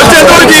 వచ్చేటోడికి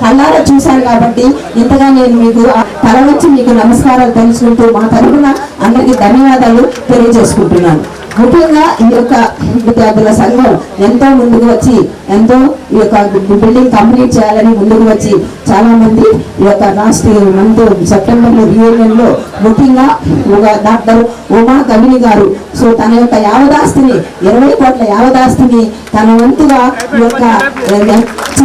కళ్ళారా చూశాను కాబట్టి ఇంతగా నేను మీకు తల వచ్చి మీకు నమస్కారాలు తెలుసుకుంటూ మా తరఫున అందరికీ ధన్యవాదాలు తెలియజేసుకుంటున్నాను. ముఖ్యంగా ఈ యొక్క విద్యార్థుల సంఘం ఎంతో ముందుకు వచ్చి ఎంతో ఈ యొక్క బిల్డింగ్ కంప్లీట్ చేయాలని ముందుకు వచ్చి చాలా మంది ఈ యొక్క లాస్ట్ మంత్ సెప్టెంబర్లో రియూనియన్లో ముఖ్యంగా ఒక డాక్టర్ ఉమా కమిని గారు. సో తన యొక్క యావదాస్తిని ఇరవై కోట్ల యావదాస్తిని తన వంతుగా ఈ యొక్క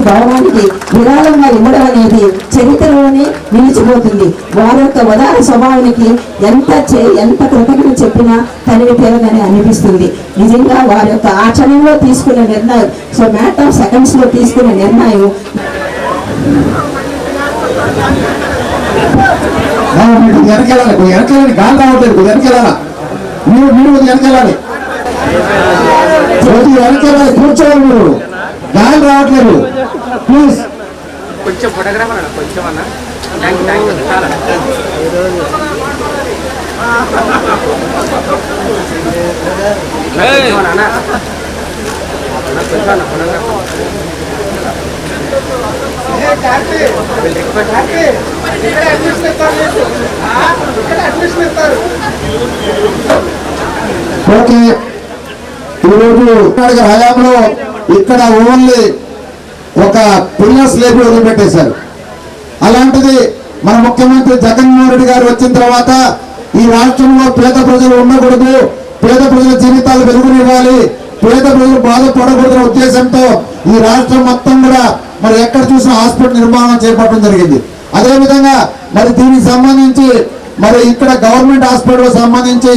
భవనానికి విరాళంగా ఇవ్వడం అనేది చరిత్రలోనే నిలిచిపోతుంది. వారి యొక్క ఉదార స్వభావానికి ఎంత చే- ఎంత కృతజ్ఞత చెప్పినా తనివి తీరదని అనిపిస్తుంది. నిజంగా వారి యొక్క ఆచరణలో తీసుకునే నిర్ణయం సో మ్యాటర్ ఆఫ్ సెకండ్స్లో తీసుకునే నిర్ణయం మీరు కొద్దిగా వెనకెళ్ళాలి కొద్దిగా వెనకెళ్ళాలి గాలి రావట్లేదు కొద్దిగా వెనకెళ్ళాలా మీరు మీరు కొద్దిగా వెనకెళ్ళాలి కొద్దిగా వెనకెళ్ళాలి కూర్చోవాలి మీరు. గాలి రావట్లేదు. ప్లీజ్ కొంచెం ఫోటోగ్రాఫర్ అన్న కొంచెం అన్న. థ్యాంక్ థ్యాంక్ యూ చాలా. కొంచెం అన్న అన్న. అన్న, ఓకే. ఈరోజు కర్ణాటక హయాంలో ఇక్కడ ఓన్లీ ఒక పిల్లర్స్ లేపి వదిలిపెట్టేశారు. అలాంటిది మన ముఖ్యమంత్రి జగన్మోహన్ రెడ్డి గారు వచ్చిన తర్వాత ఈ రాష్ట్రంలో పేద ప్రజలు ఉండకూడదు పేద ప్రజల జీవితాలు వెలుగునివ్వాలి పేద ప్రజలు బాధపడకూడదనే ఉద్దేశంతో ఈ రాష్ట్రం మొత్తం కూడా మరి ఎక్కడ చూసినా హాస్పిటల్ నిర్మాణం చేపట్టడం జరిగింది. అదేవిధంగా మరి దీనికి సంబంధించి మరి ఇక్కడ గవర్నమెంట్ హాస్పిటల్ సంబంధించి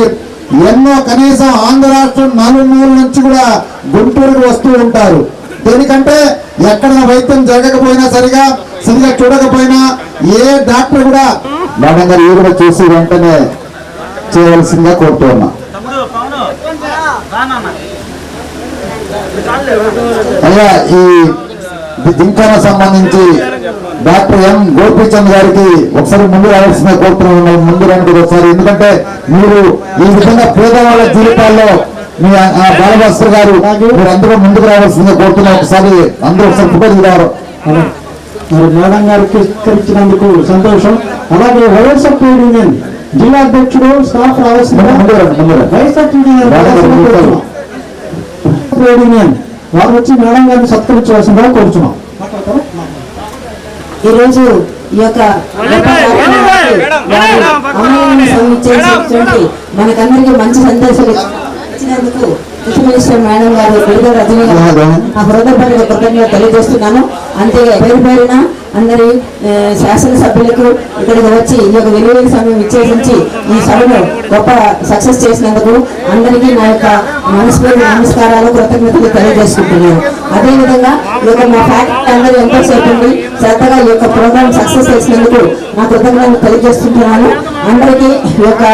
ఎన్నో కనీసం ఆంధ్ర రాష్ట్రం నలుమూల నుంచి కూడా గుంటూరుకు వస్తూ ఉంటారు. దేనికంటే ఎక్కడ వైద్యం జరగకపోయినా సరిగా సరిగా చూడకపోయినా ఏ డాక్టర్ కూడా మేడం గారు ఈ కూడా చూసి వెంటనే చేయవలసిందిగా కోరుతున్నా అయ్యా ఈ జింకాన సంబంధించి డాక్టర్ ఎం గోపీచంద్ గారికి ఒకసారి ముందు రావాల్సిందిగా కోరుతున్నాను. ముందు రండి ఒకసారి. ఎందుకంటే మీరు ఈ విధంగా పేదవాళ్ళ జీవితాల్లో మీ ఆ- బాలభాస్కర్ గారు మీరు అందరూ ముందుకు రావాల్సిందిగా కోరుతున్నాం. ఒకసారి అందరూ ఒకసారి ఫోటో దిగారు మరి మేడం గారికి ఇచ్చినందుకు సంతోషం. అలాగే ట్రేడ్ యూనియన్ జిల్లా అధ్యక్షుడు స్టాఫ్ రావాల్సిందిగా ట్రేడ్ యూనియన్ వారు వచ్చి మేడం గారిని సత్కరించవలసిందిగా కోరుతున్నాం ఈరోజు ఈ యొక్క మనకందరికీ మంచి సందేశాలు ఇచ్చినందుకు కృషి మినిస్టర్ మేడం గారు విడుదల రజనీ గారు నా హృదయపూర్వక కృతజ్ఞత తెలియజేస్తున్నాను. అంతే పేరు పేరున అందరి శాసనసభ్యులకు ఇక్కడికి వచ్చి ఈ యొక్క వెలువైన సమయం విచ్చేసించి ఈ సభను గొప్ప సక్సెస్ చేసినందుకు అందరికీ నా యొక్క మనస్ఫూర్తి నమస్కారాలు కృతజ్ఞతలు తెలియజేసుకుంటున్నాను. అదేవిధంగా ఈ యొక్క మా ఫ్యాక్టరీ అందరూ ఎంతోసేపు ఉండి శ్రద్ధగా ఈ యొక్క ప్రోగ్రామ్ సక్సెస్ చేసినందుకు నా కృతజ్ఞతలు తెలియజేస్తుంటున్నాను అందరికీ ఈ యొక్క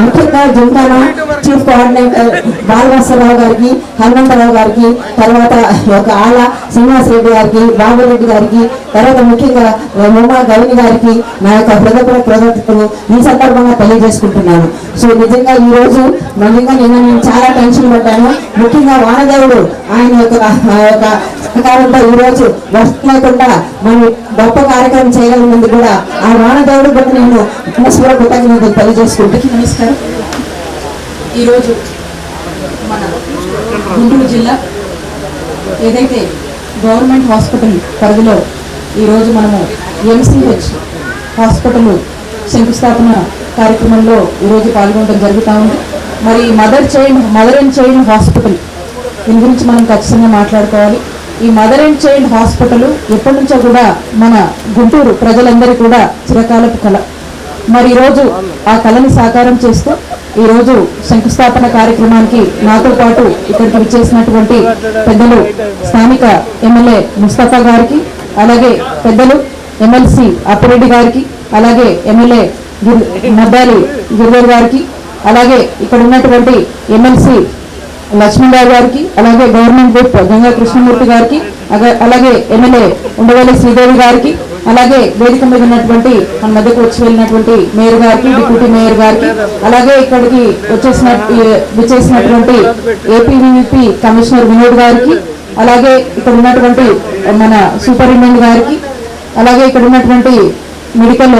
ముఖ్యంగా జింకానా చీఫ్ కోఆర్డినేటర్ బాలవాసరావు గారికి హనుమంతరావు గారికి తర్వాత ఈ యొక్క ఆల శ్రీనివాస్ రెడ్డి గారికి బాబురెడ్డి గారికి తర్వాత ముఖ్యంగా ఉమా గౌని గారికి నా యొక్క హృదయపూర్వ కృతజ్ఞతలు ఈ సందర్భంగా తెలియజేసుకుంటున్నాను. సో నిజంగా ఈ రోజు నిజంగా నేను నేను చాలా టెన్షన్ పడ్డాను. ముఖ్యంగా వానదేవుడు ఆయన యొక్క ఆ యొక్క సహకారంతో ఈ రోజు వర్షం లేకుండా మనం గొప్ప కార్యక్రమం చేయగలిగినందుకు కూడా ఆ వానదేవుడు కూడా నేను మనస్ఫూర్వక కృతజ్ఞతలు తెలియజేసుకుంటూ నమస్కారం. ఈరోజు మన గుంటూరు జిల్లా ఏదైతే గవర్నమెంట్ హాస్పిటల్ పరిధిలో ఈరోజు మనము ఎంసీహెచ్ హాస్పిటల్ శంకుస్థాపన కార్యక్రమంలో ఈరోజు పాల్గొనడం జరుగుతూ ఉంది. మరి mother child mother and child hospital దీని గురించి మనం ఖచ్చితంగా మాట్లాడుకోవాలి. ఈ మదర్ అండ్ చైల్డ్ హాస్పిటల్ ఎప్పటి నుంచో కూడా మన గుంటూరు ప్రజలందరూ కూడా చిరకాలపు కళ. మరి ఈరోజు ఆ కళని సాకారం చేస్తూ ఈరోజు శంకుస్థాపన కార్యక్రమానికి నాతో పాటు ఇక్కడికి విచ్చేసినటువంటి పెద్దలు స్థానిక ఎమ్మెల్యే ముస్తఫా గారికి అలాగే పెద్దలు ఎమ్మెల్సీ అప్పిరెడ్డి గారికి అలాగే ఎమ్మెల్యే మద్దాలి గిరిధర్ గారికి అలాగే ఇక్కడ ఉన్నటువంటి ఎమ్మెల్సీ లక్ష్మీరావు గారికి అలాగే గవర్నమెంట్ గ్రూప్ గంగా కృష్ణమూర్తి గారికి అలాగే ఎమ్మెల్యే ఉండవల్లి శ్రీదేవి గారికి అలాగే వేదిక మీద ఉన్నటువంటి మన మధ్యకు వచ్చి వెళ్ళినటువంటి మేయర్ గారికి డిప్యూటీ మేయర్ గారికి అలాగే ఇక్కడికి వచ్చేసిన విచ్చేసినటువంటి ఏపీవీపీ కమిషనర్ వినోద్ గారికి అలాగే ఇక్కడ ఉన్నటువంటి మన సూపరింటెండెంట్ గారికి అలాగే ఇక్కడ ఉన్నటువంటి మెడికల్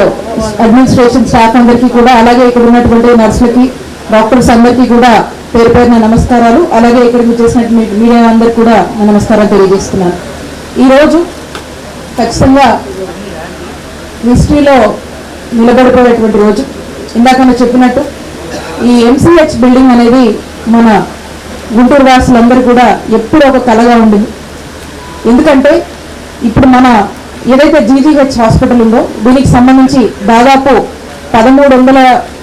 అడ్మినిస్ట్రేషన్ స్టాఫ్ అందరికీ కూడా అలాగే ఇక్కడ ఉన్నటువంటి నర్సులకి డాక్టర్స్ అందరికీ కూడా పేరు పేరున నమస్కారాలు. అలాగే ఇక్కడికి చేసినటువంటి మీడియా అందరికీ కూడా నా నమస్కారం తెలియజేస్తున్నాను ఈరోజు ఖచ్చితంగా హిస్టరీలో నిలబడిపోయేటువంటి రోజు. ఇందాక నేను చెప్పినట్టు ఈ ఎంసీహెచ్ బిల్డింగ్ అనేది మన గుంటూరు వాసులందరూ కూడా ఎప్పుడూ ఒక కలగా ఉండింది. ఎందుకంటే ఇప్పుడు మన ఏదైతే జీజీహెచ్ హాస్పిటల్ ఉందో దీనికి సంబంధించి దాదాపు పదమూడు వందల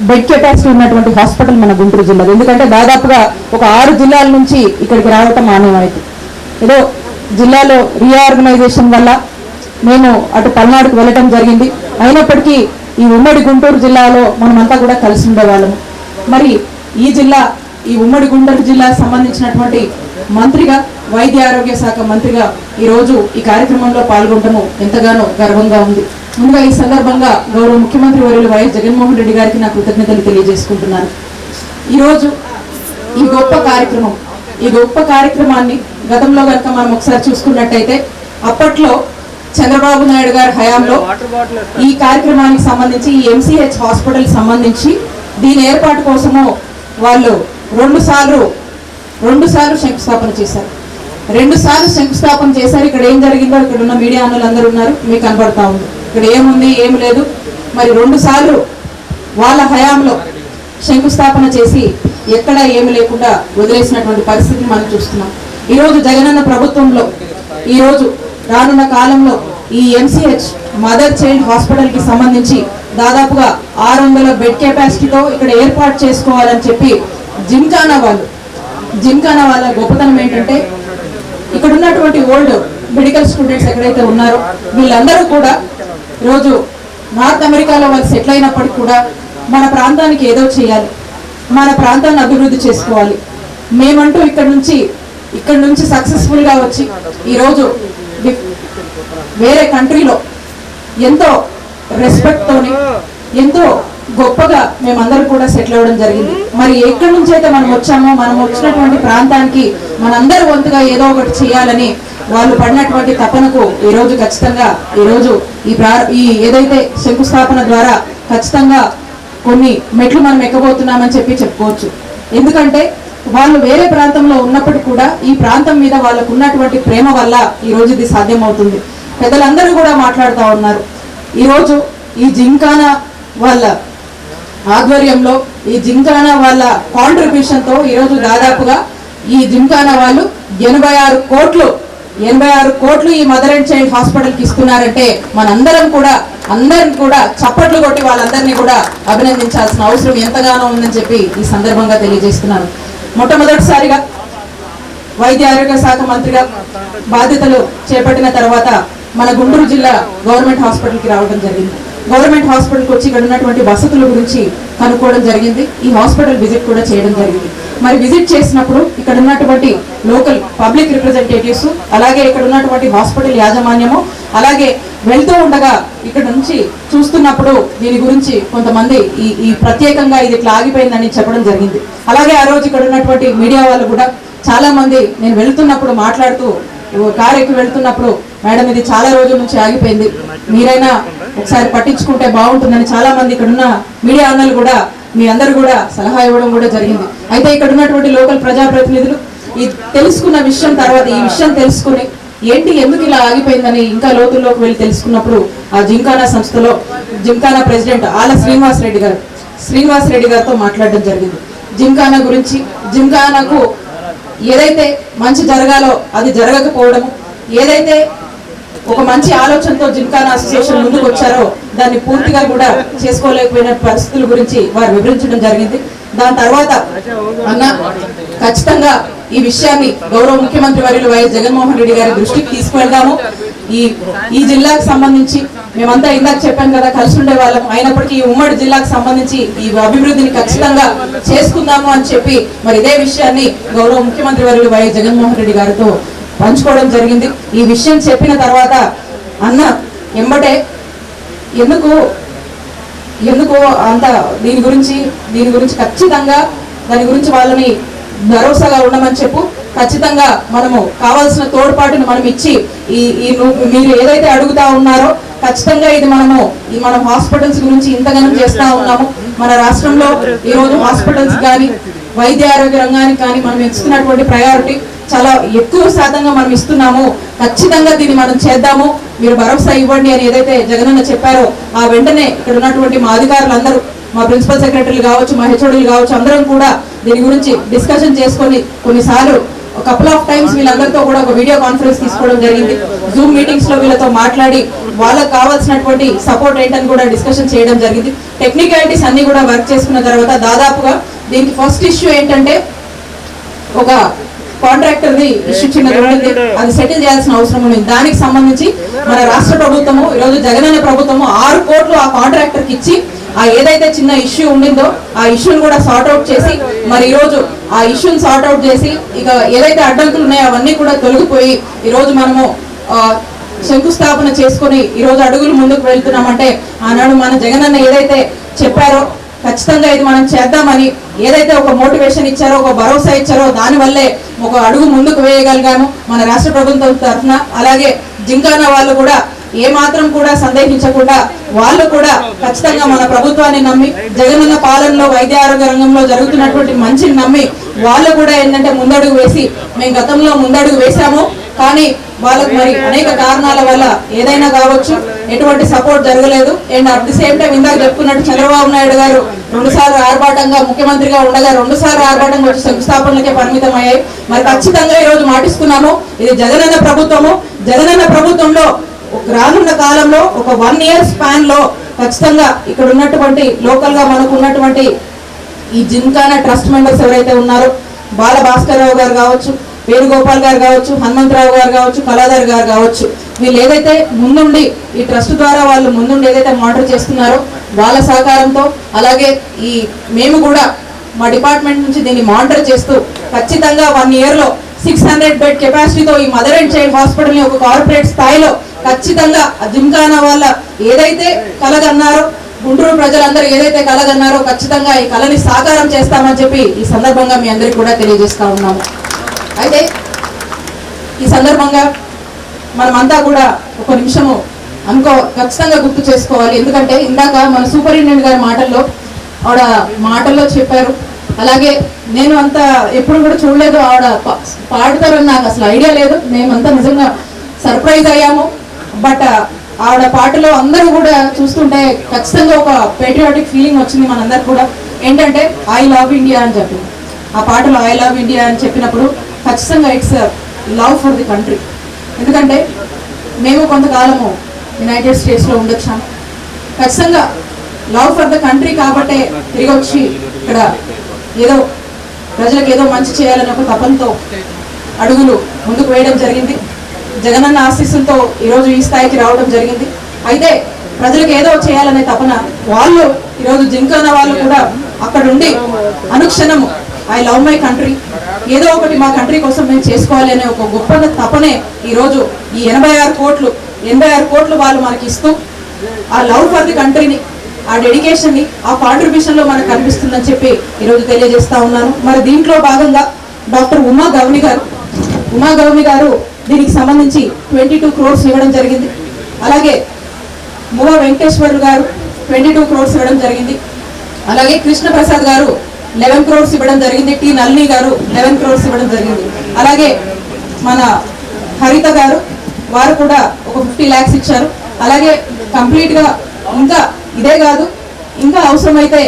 బెడ్ కెపాసిటీ ఉన్నటువంటి హాస్పిటల్ మన గుంటూరు జిల్లాలో. ఎందుకంటే దాదాపుగా ఒక ఆరు జిల్లాల నుంచి ఇక్కడికి రావటం మానేమైంది. ఏదో జిల్లాలో రీఆర్గనైజేషన్ వల్ల మేము అటు పల్నాడుకు వెళ్ళటం జరిగింది. అయినప్పటికీ ఈ ఉమ్మడి గుంటూరు జిల్లాలో మనమంతా కూడా కలిసి ఉండేవాళ్ళము. మరి ఈ జిల్లా ఈ ఉమ్మడి గుండెలు జిల్లాకు సంబంధించినటువంటి మంత్రిగా వైద్య ఆరోగ్య శాఖ మంత్రిగా ఈ రోజు ఈ కార్యక్రమంలో పాల్గొనడము ఎంతగానో గర్వంగా ఉంది. ముందుగా ఈ సందర్భంగా గౌరవ ముఖ్యమంత్రి వర్యులు వైఎస్ జగన్మోహన్ రెడ్డి గారికి నా కృతజ్ఞతలు తెలియజేసుకుంటున్నాను. ఈరోజు ఈ గొప్ప కార్యక్రమం ఈ గొప్ప కార్యక్రమాన్ని గతంలో కనుక మనం ఒకసారి చూసుకున్నట్టయితే అప్పట్లో చంద్రబాబు నాయుడు గారి హయాంలో ఈ కార్యక్రమానికి సంబంధించి ఈ ఎంసీహెచ్ హాస్పిటల్ సంబంధించి దీని ఏర్పాటు కోసము వాళ్ళు రెండు సార్లు రెండు సార్లు శంకుస్థాపన చేశారు. రెండు సార్లు శంకుస్థాపన చేశారు. ఇక్కడ ఏం జరిగిందో ఇక్కడ ఉన్న మీడియా అన్నలు ఉన్నారు. మీకు కనబడతా ఉంది. ఇక్కడ ఏముంది ఏం లేదు. మరి రెండు సార్లు వాళ్ళ హయాంలో శంకుస్థాపన చేసి ఎక్కడ ఏమి లేకుండా వదిలేసినటువంటి పరిస్థితిని మనం చూస్తున్నాం. ఈరోజు జగనన్న ప్రభుత్వంలో ఈరోజు రానున్న కాలంలో ఈ ఎంసీహెచ్ మదర్ చైల్డ్ హాస్పిటల్కి సంబంధించి దాదాపుగా ఆరు వందల బెడ్ కెపాసిటీతో ఇక్కడ ఏర్పాటు చేసుకోవాలని చెప్పి జిమ్ఖానా వాళ్ళు. జిమ్ఖానా వాళ్ళ గొప్పతనం ఏంటంటే ఇక్కడ ఉన్నటువంటి ఓల్డ్ మెడికల్ స్టూడెంట్స్ ఎక్కడైతే ఉన్నారో వీళ్ళందరూ కూడా రోజు నార్త్ అమెరికాలో వాళ్ళు సెటిల్ అయినప్పటికి కూడా మన ప్రాంతానికి ఏదో చేయాలి. మన ప్రాంతాన్ని అభివృద్ధి చేసుకోవాలి. మేమంటూ ఇక్కడ నుంచి ఇక్కడ నుంచి సక్సెస్ఫుల్గా వచ్చి ఈరోజు వేరే కంట్రీలో ఎంతో రెస్పెక్ట్తోని ఎంతో గొప్పగా మేమందరం కూడా సెటిల్ అవ్వడం జరిగింది. మరి ఎక్కడి నుంచి అయితే మనం వచ్చామో మనం వచ్చినటువంటి ప్రాంతానికి మనందరి వంతుగా ఏదో ఒకటి చేయాలని వాళ్ళు పడినటువంటి తపనకు ఈ రోజు ఖచ్చితంగా ఈ రోజు ఈ ప్రా ఈ ఏదైతే శంకుస్థాపన ద్వారా ఖచ్చితంగా కొన్ని మెట్లు మనం ఎక్కబోతున్నామని చెప్పి చెప్పుకోవచ్చు. ఎందుకంటే వాళ్ళు వేరే ప్రాంతంలో ఉన్నప్పటికీ కూడా ఈ ప్రాంతం మీద వాళ్ళకు ఉన్నటువంటి ప్రేమ వల్ల ఈ రోజు ఇది సాధ్యమవుతుంది. పెద్దలందరూ కూడా మాట్లాడుతూ ఉన్నారు. ఈ రోజు ఈ జింకాన వాళ్ళ ఆధ్వర్యంలో ఈ జింకానా వాళ్ళ కాంట్రిబ్యూషన్తో ఈరోజు దాదాపుగా ఈ జింకానా వాళ్ళు ఎనభై ఆరు కోట్లు ఎనభై ఆరు కోట్లు ఈ మదర్ అండ్ చైల్డ్ హాస్పిటల్కి ఇస్తున్నారంటే మనందరం కూడా అందరిని కూడా చప్పట్లు కొట్టి వాళ్ళందరినీ కూడా అభినందించాల్సిన అవసరం ఎంతగానో ఉందని చెప్పి ఈ సందర్భంగా తెలియజేస్తున్నాను. మొట్టమొదటిసారిగా వైద్య ఆరోగ్య శాఖ మంత్రిగా బాధ్యతలు చేపట్టిన తర్వాత మన గుంటూరు జిల్లా గవర్నమెంట్ హాస్పిటల్కి రావడం జరిగింది. గవర్నమెంట్ హాస్పిటల్కి వచ్చి ఇక్కడ ఉన్నటువంటి వసతుల గురించి కనుక్కోవడం జరిగింది. ఈ హాస్పిటల్ విజిట్ కూడా చేయడం జరిగింది. మరి విజిట్ చేసినప్పుడు ఇక్కడ ఉన్నటువంటి లోకల్ పబ్లిక్ రిప్రజెంటేటివ్స్ అలాగే ఇక్కడ ఉన్నటువంటి హాస్పిటల్ యాజమాన్యము అలాగే వెళ్తూ ఉండగా ఇక్కడ నుంచి చూస్తున్నప్పుడు దీని గురించి కొంతమంది ఈ ఈ ప్రత్యేకంగా ఇది ఇట్లా ఆగిపోయిందని చెప్పడం జరిగింది. అలాగే ఆ రోజు ఇక్కడ ఉన్నటువంటి మీడియా వాళ్ళు కూడా చాలామంది నేను వెళ్తున్నప్పుడు మాట్లాడుతూ కారు ఎక్కి వెళ్తున్నప్పుడు మేడం ఇది చాలా రోజుల నుంచి ఆగిపోయింది. మీరైనా ఒకసారి పట్టించుకుంటే బాగుంటుందని చాలా మంది ఇక్కడ ఉన్న మీడియా అన్నలు కూడా మీ అందరు కూడా సలహా ఇవ్వడం కూడా జరిగింది. అయితే ఇక్కడ ఉన్నటువంటి లోకల్ ప్రజాప్రతినిధులు ఈ తెలుసుకున్న విషయం తర్వాత ఈ విషయం తెలుసుకుని ఏంటి ఎందుకు ఇలా ఆగిపోయిందని ఇంకా లోతుల్లోకి వెళ్ళి తెలుసుకున్నప్పుడు ఆ జింకానా సంస్థలో జింకానా ప్రెసిడెంట్ ఆల శ్రీనివాస్ రెడ్డి గారు శ్రీనివాస్ రెడ్డి గారితో మాట్లాడడం జరిగింది. జింకానా గురించి జింకానాకు ఏదైతే మంచి జరగాలో అది జరగకపోవడము ఏదైతే ఒక మంచి ఆలోచనతో జింకానా అసోసియేషన్ ముందుకు వచ్చారో దాన్ని పూర్తిగా కూడా చేసుకోలేకపోయిన పరిస్థితుల గురించి వారు వివరించడం జరిగింది. దాని తర్వాత అన్న ఖచ్చితంగా ఈ విషయాన్ని గౌరవ ముఖ్యమంత్రి వర్యులు వైఎస్ జగన్మోహన్ రెడ్డి గారి దృష్టికి తీసుకువెళ్దాము. ఈ ఈ జిల్లాకు సంబంధించి మేమంతా ఇందాక చెప్పాను కదా కలిసి ఉండే వాళ్ళం. అయినప్పటికీ ఈ ఉమ్మడి జిల్లాకు సంబంధించి ఈ అభివృద్ధిని ఖచ్చితంగా చేసుకుందాము అని చెప్పి మరి ఇదే విషయాన్ని గౌరవ ముఖ్యమంత్రి వర్యులు వైఎస్ జగన్మోహన్ రెడ్డి గారితో పంచుకోవడం జరిగింది. ఈ విషయం చెప్పిన తర్వాత అన్న ఎంబటే ఎందుకు ఎందుకు అంత దీని గురించి దీని గురించి ఖచ్చితంగా దాని గురించి వాళ్ళని భరోసాగా ఉండమని చెప్పు. ఖచ్చితంగా మనము కావాల్సిన తోడ్పాటును మనం ఇచ్చి ఈ ఈ మీరు ఏదైతే అడుగుతా ఉన్నారో ఖచ్చితంగా ఇది మనము ఈ మనం హాస్పిటల్స్ గురించి ఇంతగానం చేస్తా ఉన్నాము. మన రాష్ట్రంలో ఈ రోజు హాస్పిటల్స్ కానీ వైద్య ఆరోగ్య రంగానికి కానీ మనం ఇస్తున్నటువంటి ప్రయారిటీ చాలా ఎక్కువ శాతంగా మనం ఇస్తున్నాము. ఖచ్చితంగా దీన్ని మనం చేద్దాము. మీరు భరోసా ఇవ్వండి అని ఏదైతే జగనన్న చెప్పారో ఆ వెంటనే ఇక్కడ ఉన్నటువంటి మా అధికారులందరూ మా ప్రిన్సిపల్ సెక్రటరీలు కావచ్చు మా హెచ్ఓడీలు కావచ్చు అందరం కూడా దీని గురించి డిస్కషన్ చేసుకొని కొన్నిసార్లు కపుల్ ఆఫ్ టైమ్స్ వీళ్ళందరితో కూడా ఒక వీడియో కాన్ఫరెన్స్ తీసుకోవడం జరిగింది. జూమ్ మీటింగ్స్లో వీళ్ళతో మాట్లాడి వాళ్ళకి కావాల్సినటువంటి సపోర్ట్ ఏంటని కూడా డిస్కషన్ చేయడం జరిగింది. టెక్నికాలిటీస్ అన్ని కూడా వర్క్ చేసుకున్న తర్వాత దాదాపుగా దీనికి ఫస్ట్ ఇష్యూ ఏంటంటే ఒక కాంట్రాక్టర్ ది ఇష్యూ చిన్నది ఉండింది అది సెటిల్ చేయాల్సిన అవసరం ఉంది. దానికి సంబంధించి మన రాష్ట్ర ప్రభుత్వము ఈరోజు జగనన్న ప్రభుత్వము ఆరు కోట్లు ఆ కాంట్రాక్టర్కి ఇచ్చి ఆ ఏదైతే చిన్న ఇష్యూ ఉండిందో ఆ ఇష్యూని కూడా సార్ట్ అవుట్ చేసి మరి ఈ రోజు ఆ ఇష్యూని సార్ట్ అవుట్ చేసి ఇక ఏదైతే అడ్డంకులు ఉన్నాయో అవన్నీ కూడా తొలగిపోయి ఈ రోజు మనము శంకుస్థాపన చేసుకొని ఈ రోజు అడుగులు ముందుకు వెళ్తున్నామంటే ఆనాడు మన జగనన్న ఏదైతే చెప్పారో ఖచ్చితంగా ఇది మనం చేద్దామని ఏదైతే ఒక మోటివేషన్ ఇచ్చారో ఒక భరోసా ఇచ్చారో దానివల్లే ఒక అడుగు ముందుకు వేయగలిగాము మన రాష్ట్ర ప్రభుత్వం తరఫున. అలాగే జింకానా వాళ్ళు కూడా ఏ మాత్రం కూడా సందేహించకుండా వాళ్ళు కూడా ఖచ్చితంగా మన ప్రభుత్వాన్ని నమ్మి జగనన్న పాలనలో వైద్య ఆరోగ్య రంగంలో జరుగుతున్నటువంటి మంచిని నమ్మి వాళ్ళు కూడా ఏంటంటే ముందడుగు వేసి మేము గతంలో ముందడుగు వేశాము. కానీ వాళ్ళకు మరి అనేక కారణాల వల్ల ఏదైనా కావచ్చు ఎటువంటి సపోర్ట్ జరగలేదు. And at the same time ఇందాక చెప్పుకున్నట్టు చంద్రబాబు నాయుడు గారు రెండుసార్లు ఆర్భాటంగా ముఖ్యమంత్రిగా ఉండగా రెండు సార్లు ఆర్భాటంగా వచ్చి శంకుస్థాపనలకే పరిమితం అయ్యాయి మరి ఖచ్చితంగా ఈ రోజు మాటిస్తున్నాము ఇది జగనన్న ప్రభుత్వము. జగనన్న ప్రభుత్వంలో ఒక రానున్న కాలంలో ఒక వన్ ఇయర్ స్పాన్లో ఖచ్చితంగా ఇక్కడ ఉన్నటువంటి లోకల్గా మనకు ఉన్నటువంటి ఈ జింకానా ట్రస్ట్ మెంబర్స్ ఎవరైతే ఉన్నారో బాల భాస్కర్ రావు గారు కావచ్చు వేణుగోపాల్ గారు కావచ్చు హనుమంతరావు గారు కావచ్చు కళాధర్ గారు కావచ్చు వీళ్ళు ఏదైతే ముందుండి ఈ ట్రస్ట్ ద్వారా వాళ్ళు ముందుండి ఏదైతే మానిటర్ చేస్తున్నారో వాళ్ళ సహకారంతో అలాగే ఈ మేము కూడా మా డిపార్ట్మెంట్ నుంచి దీన్ని మానిటర్ చేస్తూ ఖచ్చితంగా వన్ ఇయర్లో సిక్స్ హండ్రెడ్ బెడ్ కెపాసిటీతో ఈ మదర్ అండ్ చైల్డ్ హాస్పిటల్ని ఒక కార్పొరేట్ స్థాయిలో ఖచ్చితంగా ఆ జిమ్ఖానా వాళ్ళ ఏదైతే కలగన్నారో గుంటూరు ప్రజలందరూ ఏదైతే కలగన్నారో ఖచ్చితంగా ఈ కళని సాకారం చేస్తామని చెప్పి ఈ సందర్భంగా మీ అందరికీ కూడా తెలియజేస్తా ఉన్నాము. అయితే ఈ సందర్భంగా మనమంతా కూడా ఒక నిమిషము అనుకో ఖచ్చితంగా గుర్తు చేసుకోవాలి. ఎందుకంటే ఇందాక మన సూపరింటెండెంట్ గారి మాటల్లో ఆవిడ మాటల్లో చెప్పారు. అలాగే నేను అంత ఎప్పుడు కూడా చూడలేదు ఆవిడ పాడతారని నాకు అసలు ఐడియా లేదు. మేమంతా నిజంగా సర్ప్రైజ్ అయ్యాము. బట్ ఆవిడ పాటలో అందరూ కూడా చూస్తుంటే ఖచ్చితంగా ఒక పేట్రియాటిక్ ఫీలింగ్ వచ్చింది మనందరికి కూడా. ఏంటంటే ఐ లవ్ ఇండియా అని చెప్పింది ఆ పాటలో ఐ లవ్ ఇండియా అని చెప్పినప్పుడు ఖచ్చితంగా it's love for the country ఎందుకంటే మేము కొంతకాలము యునైటెడ్ స్టేట్స్లో ఉండొచ్చాము ఖచ్చితంగా లవ్ ఫర్ ద కంట్రీ కాబట్టే తిరిగి వచ్చి ఇక్కడ ఏదో ప్రజలకు ఏదో మంచి చేయాలనే ఒక తపంతో అడుగులు ముందుకు వేయడం జరిగింది. జగనన్న ఆశీస్సులతో ఈరోజు ఈ స్థాయికి రావడం జరిగింది. అయితే ప్రజలకు ఏదో చేయాలనే తపన వాళ్ళు ఈరోజు జింకన్న వాళ్ళు కూడా అక్కడుండి అనుక్షణము ఐ లవ్ మై కంట్రీ ఏదో ఒకటి మా కంట్రీ కోసం మేము చేసుకోవాలి అనే ఒక గొప్ప తపనే ఈరోజు ఈ ఎనభై ఆరు కోట్లు ఎనభై ఆరు కోట్లు వాళ్ళు మనకి ఇస్తూ ఆ లవ్ ఫర్ ది కంట్రీని ఆ డెడికేషన్ని ఆ కాంట్రిబ్యూషన్లో మనకు కనిపిస్తుందని చెప్పి ఈరోజు తెలియజేస్తా ఉన్నాను. మరి దీంట్లో భాగంగా డాక్టర్ ఉమా గౌని గారు ఉమా గౌని గారు దీనికి సంబంధించి ట్వంటీ టూ క్రోర్స్ ఇవ్వడం జరిగింది. అలాగే మువ వెంకటేశ్వర్లు గారు ట్వంటీ టూ క్రోర్స్ ఇవ్వడం జరిగింది. అలాగే కృష్ణ ప్రసాద్ గారు లెవెన్ క్రోర్స్ ఇవ్వడం జరిగింది. టి నల్లి గారు లెవెన్ క్రోర్స్ ఇవ్వడం జరిగింది. అలాగే మన హరిత గారు వారు కూడా ఒక ఫిఫ్టీ ల్యాక్స్ ఇచ్చారు. అలాగే కంప్లీట్గా ఇంకా ఇదే కాదు ఇంకా అవసరమైతే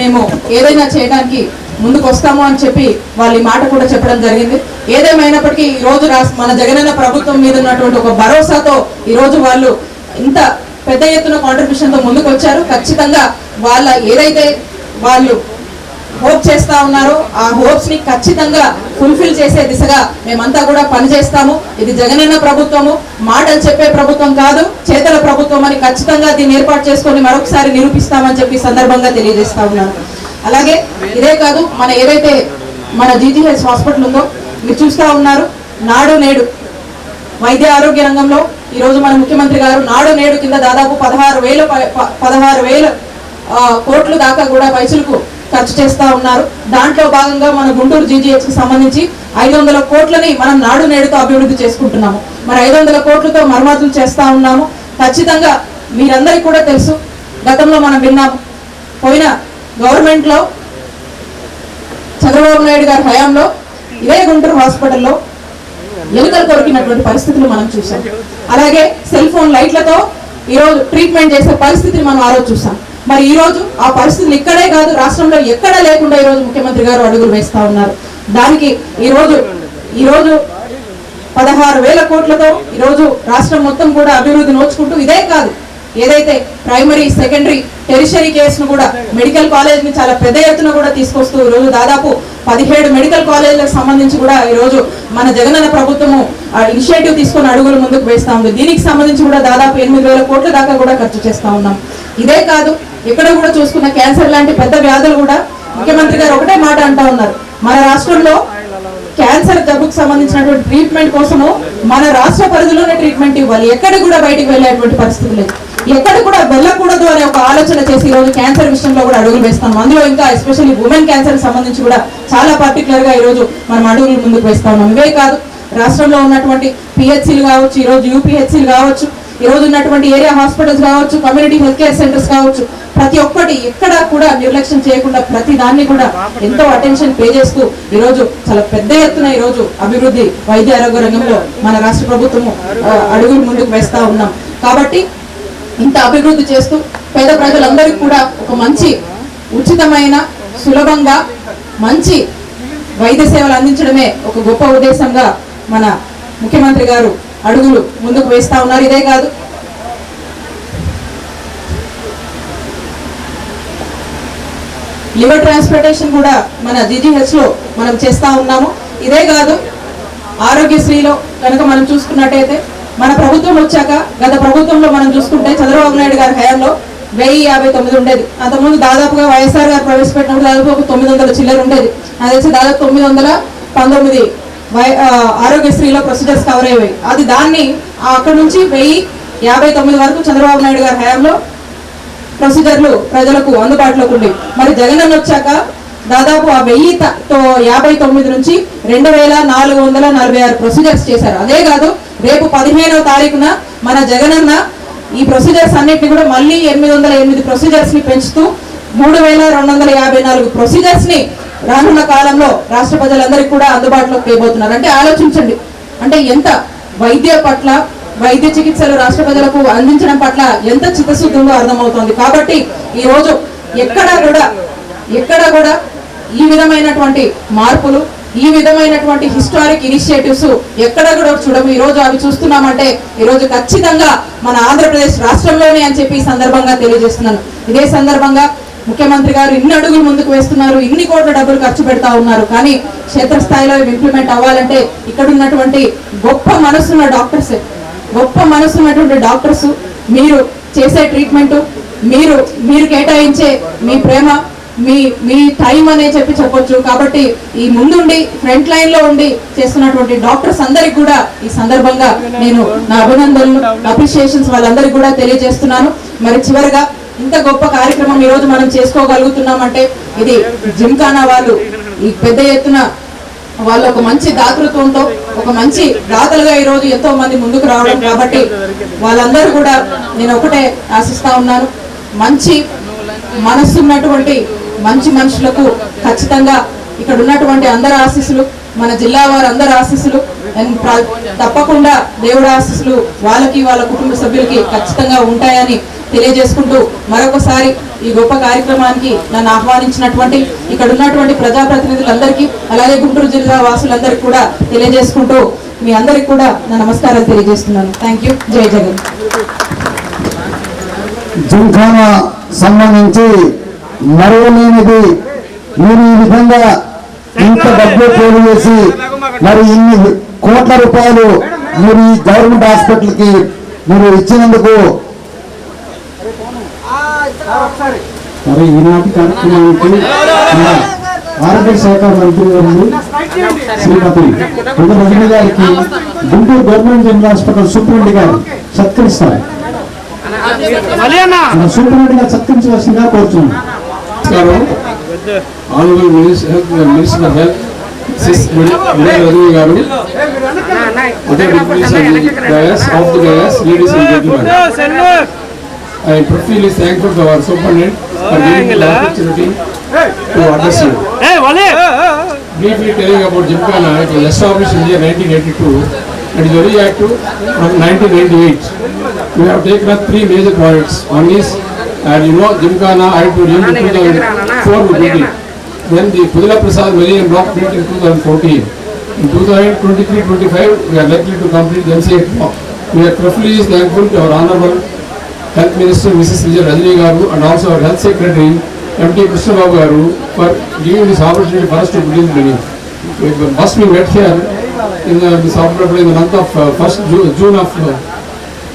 మేము ఏదైనా చేయడానికి ముందుకు వస్తాము అని చెప్పి వాళ్ళు మాట కూడా చెప్పడం జరిగింది. ఏదేమైనప్పటికీ ఈ రోజు మన జగనన్న ప్రభుత్వం మీద ఉన్నటువంటి ఒక భరోసాతో ఈరోజు వాళ్ళు ఇంత పెద్ద ఎత్తున కాంట్రిబ్యూషన్తో ముందుకు వచ్చారు ఖచ్చితంగా వాళ్ళ ఏదైతే వాళ్ళు హోప్ చేస్తా ఉన్నారో. ఆ హోప్స్ని ఖచ్చితంగా ఫుల్ఫిల్ చేసే దిశగా మేమంతా కూడా పనిచేస్తాము. ఇది జగనన్న ప్రభుత్వము. మాటలు చెప్పే ప్రభుత్వం కాదు చేతల ప్రభుత్వం అని ఖచ్చితంగా దీన్ని ఏర్పాటు చేసుకొని మరొకసారి నిరూపిస్తామని చెప్పి సందర్భంగా తెలియజేస్తా ఉన్నాను. అలాగే ఇదే కాదు మన ఏదైతే మన జీజీహెచ్ హాస్పిటల్ ఉందో మీరు చూస్తా ఉన్నారు నాడు నేడు వైద్య ఆరోగ్య రంగంలో ఈ రోజు మన ముఖ్యమంత్రి గారు నాడు నేడు కింద దాదాపు పదహారు వేల ప- పదహారు వేల కోట్లు దాకా కూడా పైసలకు ఖర్చు చేస్తూ ఉన్నారు. దాంట్లో భాగంగా మన గుంటూరు జీజీహెచ్కి సంబంధించి ఐదు వందల కోట్లని మనం నాడు నేడుతో అభివృద్ధి చేసుకుంటున్నాము. మరి ఐదు వందల కోట్లతో మరమ్మతులు చేస్తూ ఉన్నాము. ఖచ్చితంగా మీరందరికీ కూడా తెలుసు గతంలో మనం విన్నాము. పోయిన గవర్నమెంట్లో చంద్రబాబు నాయుడు గారి హయాంలో ఇదే గుంటూరు హాస్పిటల్లో ఎలుకలు కొరికినటువంటి పరిస్థితులు మనం చూసాం అలాగే సెల్ ఫోన్ లైట్లతో ఈరోజు ట్రీట్మెంట్ చేసే పరిస్థితిని మనం ఆ రోజు చూసాం మరి ఈరోజు ఆ పరిస్థితులు ఇక్కడే కాదు రాష్ట్రంలో ఎక్కడా లేకుండా ఈ రోజు ముఖ్యమంత్రి గారు అడుగులు వేస్తా ఉన్నారు. దానికి ఈరోజు ఈరోజు పదహారు వేల కోట్లతో ఈరోజు రాష్ట్రం మొత్తం కూడా అభివృద్ధి నోచుకుంటూ ఇదే కాదు ఏదైతే ప్రైమరీ సెకండరీ టెరిషరీ కేసును కూడా మెడికల్ కాలేజ్ని చాలా పెద్ద ఎత్తున కూడా తీసుకొస్తూ ఈ రోజు దాదాపు పదిహేడు మెడికల్ కాలేజీలకు సంబంధించి కూడా ఈ రోజు మన జగనన్న ప్రభుత్వము ఇనిషియేటివ్ తీసుకొని అడుగులు ముందుకు వేస్తూ ఉంది. దీనికి సంబంధించి కూడా దాదాపు ఎనిమిది వేల కోట్ల దాకా కూడా ఖర్చు చేస్తూ ఉన్నాం. ఇదే కాదు ఇక్కడ కూడా చూసుకున్న క్యాన్సర్ లాంటి పెద్ద వ్యాధులు కూడా ముఖ్యమంత్రి గారు ఒకటే మాట అంటా ఉన్నారు. మన రాష్ట్రంలో క్యాన్సర్ జబ్బుకు సంబంధించినటువంటి ట్రీట్మెంట్ కోసము మన రాష్ట్ర పరిధిలోనే ట్రీట్మెంట్ ఇవ్వాలి. ఎక్కడ కూడా బయటికి వెళ్ళేటువంటి పరిస్థితి లేదు. ఎక్కడ కూడా వెళ్ళకూడదు అనే ఒక ఆలోచన చేసి ఈ రోజు క్యాన్సర్ విషయంలో కూడా అడుగులు వేస్తాం అందులో ఇంకా ఎస్పెషల్లీ ఉమెన్ క్యాన్సర్ సంబంధించి కూడా చాలా పర్టికులర్గా గా ఈ రోజు మనం అడుగులు ముందుకు వేస్తా ఉన్నాం. ఇవే కాదు రాష్ట్రంలో ఉన్నటువంటి పిహెచ్సిలు కావచ్చు ఈరోజు రోజు యూపీహెచ్సిలు కావచ్చు ఈ ఉన్నటువంటి ఏరియా హాస్పిటల్స్ కావచ్చు కమ్యూనిటీ హెల్త్ కేర్ సెంటర్స్ కావచ్చు ప్రతి ఒక్కటి ఎక్కడ కూడా నిర్లక్ష్యం చేయకుండా ప్రతి దాన్ని కూడా ఎంతో అటెన్షన్ పే చేస్తూ ఈ రోజు చాలా పెద్ద ఎత్తున ఈ రోజు అభివృద్ధి వైద్య ఆరోగ్య రంగంలో మన రాష్ట్ర ప్రభుత్వము అడుగులు ముందుకు వేస్తూ ఉన్నాం. కాబట్టి ఇంత అభివృద్ధి చేస్తూ పేద ప్రజలందరికీ కూడా ఒక మంచి ఉచితమైన సులభంగా మంచి వైద్య సేవలు అందించడమే ఒక గొప్ప ఉద్దేశంగా మన ముఖ్యమంత్రి గారు అడుగులు ముందుకు వేస్తా ఉన్నారు. ఇదే కాదు. లివర్ ట్రాన్స్ప్లాంటేషన్ కూడా మన జీజీహెచ్లో మనం చేస్తా ఉన్నాము. ఇదే కాదు ఆరోగ్యశ్రీలో కనుక మనం చూసుకున్నట్టయితే మన ప్రభుత్వం వచ్చాక గత ప్రభుత్వంలో మనం చూసుకుంటే చంద్రబాబు నాయుడు గారి హయాంలో వెయ్యి యాభై తొమ్మిది ఉండేది. అంతకుముందు దాదాపుగా వైఎస్ఆర్ గారు ప్రవేశపెట్టినప్పుడు దాదాపు ఒక తొమ్మిది వందల చిల్లర ఉండేది. అది తెలిసి దాదాపు తొమ్మిది వందల పంతొమ్మిది ఆరోగ్యశ్రీలో ప్రొసీజర్స్ కవర్ అయ్యాయి అది దాన్ని అక్కడ నుంచి వెయ్యి యాభై తొమ్మిది వరకు చంద్రబాబు నాయుడు గారి హయాంలో ప్రొసీజర్లు ప్రజలకు అందుబాటులోకి ఉండేవి మరి జగన్ వచ్చాక దాదాపు ఆ వెయ్యి త- తో యాభై తొమ్మిది నుంచి రెండు వేల నాలుగు వందల నలభై ఆరు ప్రొసీజర్స్ చేశారు. అదే కాదు రేపు పదిహేనవ తారీఖున మన జగనన్న ఈ ప్రొసీజర్స్ అన్నిటిని కూడా మళ్ళీ ఎనిమిది వందల ఎనిమిది ప్రొసీజర్స్ని పెంచుతూ మూడు వేల రెండు వందల యాభై నాలుగు ప్రొసీజర్స్ని రానున్న కాలంలో రాష్ట్ర ప్రజలందరికీ కూడా అందుబాటులోకి తేబోతున్నారు. అంటే ఆలోచించండి. అంటే ఎంత వైద్య పట్ల వైద్య చికిత్సలు రాష్ట్ర ప్రజలకు అందించడం పట్ల ఎంత చిత్తశుద్ధి అర్థమవుతోంది. కాబట్టి ఈ రోజు ఎక్కడా కూడా ఎక్కడా కూడా ఈ విధమైనటువంటి మార్పులు ఈ విధమైనటువంటి హిస్టారిక్ ఇనిషియేటివ్స్ ఎక్కడ కూడా చూడము. ఈ రోజు అవి చూస్తున్నామంటే ఈ రోజు ఖచ్చితంగా మన ఆంధ్రప్రదేశ్ రాష్ట్రంలోనే అని చెప్పి సందర్భంగా తెలియజేస్తున్నాను. ఇదే సందర్భంగా ముఖ్యమంత్రి గారు ఇన్ని అడుగులు ముందుకు వేస్తున్నారు ఇన్ని కోట్ల డబ్బులు ఖర్చు పెడతా ఉన్నారు. కానీ క్షేత్రస్థాయిలో ఇంప్లిమెంట్ అవ్వాలంటే ఇక్కడ ఉన్నటువంటి గొప్ప మనసున్న డాక్టర్స్ గొప్ప మనసు ఉన్నటువంటి డాక్టర్స్ మీరు చేసే ట్రీట్మెంట్ మీరు మీరు కేటాయించే మీ ప్రేమ మీ మీ టైం అనే చెప్పి చెప్పొచ్చు. కాబట్టి ఈ ముందుండి ఫ్రంట్ లైన్లో ఉండి చేస్తున్నటువంటి డాక్టర్స్ అందరికి కూడా ఈ సందర్భంగా నేను నా అభినందనలు అప్రిషియేషన్స్ వాళ్ళందరికీ కూడా తెలియజేస్తున్నాను. మరి చివరిగా ఇంత గొప్ప కార్యక్రమం ఈ రోజు మనం చేసుకోగలుగుతున్నామంటే ఇది జిమ్ఖానా వాళ్ళు ఈ పెద్ద ఎత్తున వాళ్ళు ఒక మంచి దాతృత్వంతో ఒక మంచి దాతలుగా ఈ రోజు ఎంతో మంది ముందుకు రావడం కాబట్టి వాళ్ళందరూ కూడా నేను ఒకటే ఆశిస్తా ఉన్నాను. మంచి మనస్సు ఉన్నటువంటి మంచి మనుషులకు ఖచ్చితంగా ఇక్కడ ఉన్నటువంటి అందరి ఆశీస్సులు మన జిల్లా వారు అందరి ఆశీస్సులు తప్పకుండా దేవుడి ఆశీస్సులు వాళ్ళకి వాళ్ళ కుటుంబ సభ్యులకి ఖచ్చితంగా ఉంటాయని తెలియజేసుకుంటూ మరొకసారి ఈ గొప్ప కార్యక్రమానికి నన్ను ఆహ్వానించినటువంటి ఇక్కడ ఉన్నటువంటి ప్రజాప్రతినిధులందరికీ అలాగే గుంటూరు జిల్లా వాసులందరికీ కూడా తెలియజేసుకుంటూ మీ అందరికి కూడా నా నమస్కారాలు తెలియజేస్తున్నాను. థ్యాంక్ యూ జై జగన్. జింఖానా సంబంధించి మరువలేనిది మీరు ఈ విధంగా ఇంత డబ్బు పోగు చేసి మరి ఇన్ని కోట్ల రూపాయలు మీరు ఈ గవర్నమెంట్ హాస్పిటల్కి మీరు ఇచ్చినందుకు మరి ఈనాటి కార్యక్రమానికి మన ఆరోగ్య శాఖ మంత్రి గారు శ్రీమతి రజని గారికి Guntur government general hospital superintendent గారు సత్కరిస్తారు. సూపరింటెండెంట్ గారు సత్కరించవలసిందిగా కోరుతున్నాం నమస్కారం honourable minister minister of health sis Rajani గారు other deputies on the dais, off the dais, ladies and gentlemen. I profusely thankful to our superintendent for giving the opportunity to address you. Briefly telling about Gymkhana, it was established in the year 1982 and is very active from 1998. We have taken up three major projects. One is, and you know, Gymkhana auditorium in 2004 we built it. Then the Pudula Prasad Millennium Block built in 2014. In 2023-25, we are likely to complete the MCA block. We are profusely thankful to our honorable Health Minister Mrs. Vijay Rajani Garu and also our Health Secretary MT Krishna Babu Garu for giving this opportunity for us to put in training. We must be met here in the, this opportunity in the month of uh, first June, June of uh,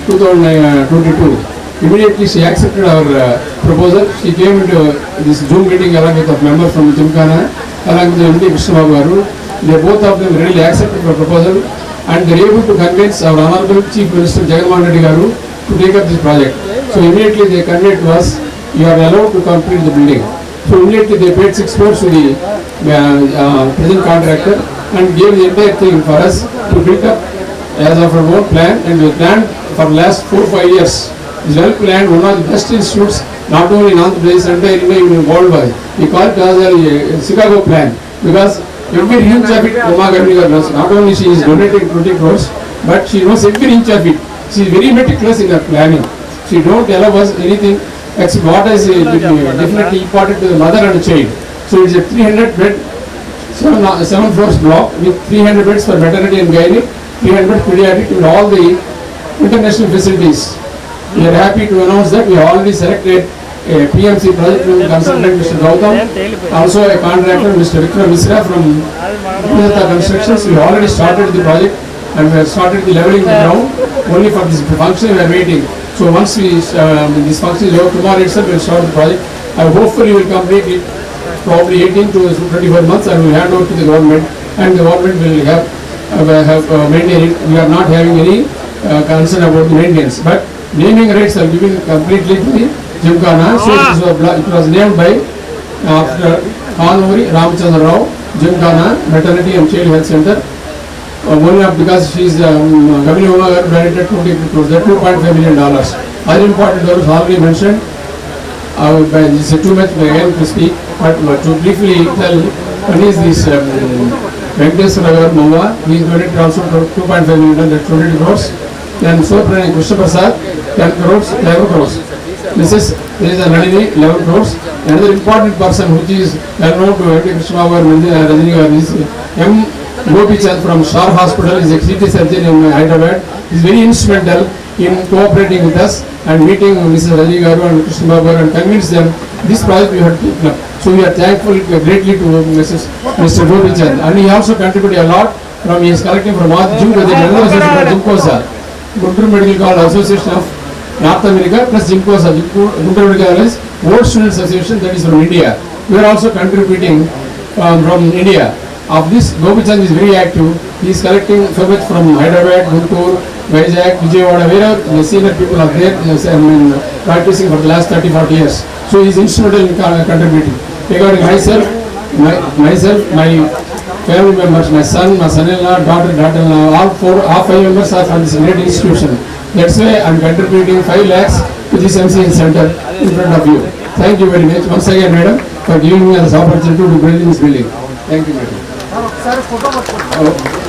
2022. Immediately she accepted our uh, proposal. She came into this Zoom meeting along with a member from Jimkana, along with MD Krishna Babu Garu. They both of them really accepted the proposal and they were able to convince our Honorable Chief Minister Jagannath Reddy Garu to take up this project. So immediately they conveyed to us, you are allowed to complete the building. So immediately they paid six crores to the uh, uh, present contractor and gave the entire thing for us to build up as of our own plan and we planned for last four five years. It's well planned, one of the best institutes, not only in Andhra Pradesh, entire India, even worldwide. We call it as a Chicago plan because every inch of it, Uma Gandhi. Not only she is donating 20 crores, but she knows every inch of it. She is very meticulous in her planning. She don't allow us anything thats what is definitely important to the mother and child. So it's a 300 bed seven, seven floors block with 300 beds for maternity and gynae, 300 pediatric with all the international facilities. We are happy to announce that we already selected a PMC project consultant, Mr. Gautam, also a contractor, Mr. Vikram Misra from Vinata Constructions. We already started the project and we have started the leveling the ground. Only for this function we are waiting. So once we, um, this function is over tomorrow itself, we will start the project. I hopefully we will complete it probably 18 to 24 months and we hand over to the government and the government will have, uh, have uh, maintained it. We are not having any uh, concern about the maintenance. But naming rights are given completely to the Gymkhana. So it was, it was named by after Kanuri Ramchandra Rao, Gymkhana Maternity and Child Health Center. Uh, only because she is um, Uma Garu donated 20 crores, that 2.5 million dollars. Other important dollars already mentioned. Uh, is too much again to speak, but uh, to briefly tell, one is this um, Venkateswara Garu he is donated also to 2.5 million, that's 20 crores. Then Soprani Krishna Prasad, 10 crores, 11 crores. This is, there is a Nalini, 11 crores. Another important person which is well known to Krishna Babu Rajini is M. Gopi Chand from Shar Hospital, is CT surgeon in Hyderabad. He is very instrumental in cooperating with us and meeting Mrs. Raji Garu and Krishna Babu and convince them this project we have taken up. So we are thankful greatly to Mrs. Mr. Gopi Chand. And he also contributed a lot from, he is collecting from all Jim, the General Association of Jimcosa, Guntur Medical College Association of North America plus Jimcosa, Guntur Medical College, World Students Association that is from India. We are also contributing um, from India. Of this, Gopichand is very active. He is collecting so much from Hyderabad, Guntur, Vizag, Vijayawada, wherever the senior people are there, yes, I mean, practicing for the last 30, 40 years. So he is instrumental in co- contributing. Regarding myself, my, myself, my family members, my son, my son-in-law, daughter, daughter-in-law, all four, all five members are from this great institution. That's why I'm contributing 5 lakhs to this MCN center in front of you. Thank you very much once again, madam, for giving me this opportunity to build this building. Thank you, madam. sarı koda var.